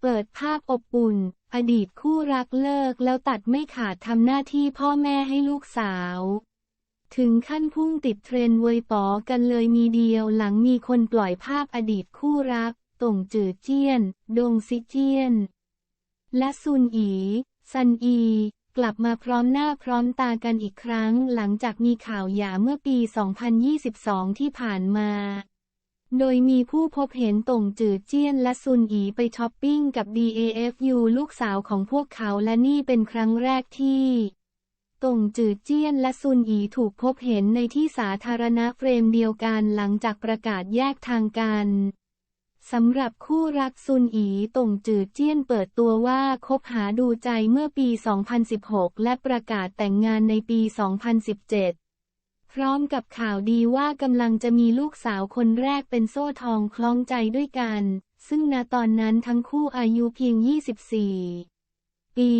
เปิดภาพอบอุ่น อดีตคู่รักเลิกแล้วตัดไม่ขาดทำหน้าที่พ่อแม่ให้ลูกสาว ถึงขั้นพุ่งติดเทรนด์เวยป๋อกันเลยมีเดียวหลังมีคนปล่อยภาพอดีตคู่รักต่งจือเจี้ยน ดงซิเจี้ยน และซุนอีซันอี กลับมาพร้อมหน้าพร้อมตากันอีกครั้งหลังจากมีข่าวหย่าเมื่อปี 2022 ที่ผ่านมา โดยมีผู้พบเห็นต่งจือเจี้ยนและซุนอีไปช้อปปิ้งกับ DAFU ลูกสาวของพวกเขาและนี่เป็นครั้งแรกที่ต่งจือเจี้ยนและซุนอีถูกพบเห็นในที่สาธารณะเฟรมเดียวกันหลังจากประกาศแยกทางกันสำหรับคู่รักซุนอีต่งจือเจี้ยนเปิดตัวว่าคบหาดูใจเมื่อปี 2016 และประกาศแต่งงานในปี 2017 พร้อมกับข่าวดีว่ากำลังจะมีลูกสาวคนแรกเป็นโซ่ทองคล้องใจด้วยกัน ซึ่งณตอนนั้นทั้งคู่อายุเพียง 24 ปี